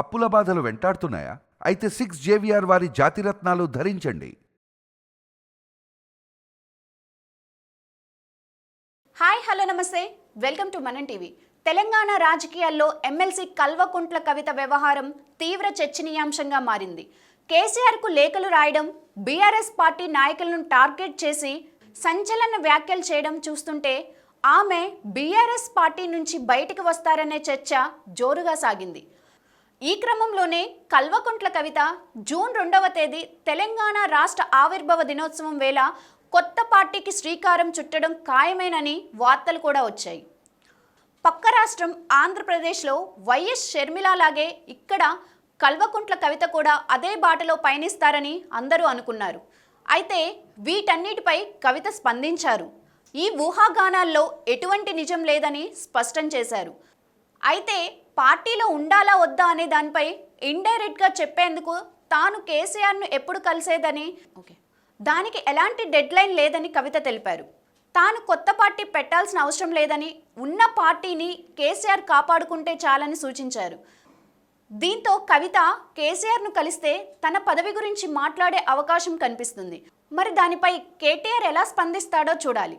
అప్పుల బాధలు వెంటాడుతున్నాయా? అయితే సిక్స్ జేవిఆర్ వారి జాతిరత్నాలు ధరించండి. హాయ్ హలో నమస్తే. Welcome to Manam TV Telangana రాజకీయాల్లో ఎమ్మెల్సీ కల్వకుంట్ల కవిత వ్యవహారం తీవ్ర చర్చనీయాంశంగా మారింది. కేసీఆర్కు లేఖలు రాయడం బీఆర్ఎస్ పార్టీ నాయకులను టార్గెట్ చేసి సంచలన వ్యాఖ్యలు చేయడం చూస్తుంటే ఆమె బీఆర్ఎస్ పార్టీ నుంచి బయటికి వస్తారనే చర్చ జోరుగా సాగింది. ఈ క్రమంలోనే కల్వకుంట్ల కవిత జూన్ రెండవ తేదీ తెలంగాణ రాష్ట్ర ఆవిర్భావ దినోత్సవం వేళ కొత్త పార్టీకి శ్రీకారం చుట్టడం ఖాయమేనని వార్తలు కూడా వచ్చాయి. పక్క రాష్ట్రం ఆంధ్రప్రదేశ్లో వైఎస్ షర్మిలాలాగే ఇక్కడ కల్వకుంట్ల కవిత కూడా అదే బాటలో పయనిస్తారని అందరూ అనుకున్నారు. అయితే వీటన్నిటిపై కవిత స్పందించారు. ఈ ఊహాగానాల్లో ఎటువంటి నిజం లేదని స్పష్టం చేశారు. అయితే పార్టీలో ఉండాలా వద్దా అనే దానిపై ఇండైరెక్ట్గా చెప్పేందుకు తాను కేసీఆర్ను ఎప్పుడు కలిసేదని ఓకే. దానికి ఎలాంటి డెడ్ లైన్ లేదని కవిత తెలిపారు. తాను కొత్త పార్టీ పెట్టాల్సిన అవసరం లేదని ఉన్న పార్టీని కేసీఆర్ కాపాడుకుంటే చాలని సూచించారు. దీంతో కవిత కేసీఆర్ను కలిస్తే తన పదవి గురించి మాట్లాడే అవకాశం కనిపిస్తుంది. మరి దానిపై కేటీఆర్ ఎలా స్పందిస్తాడో చూడాలి.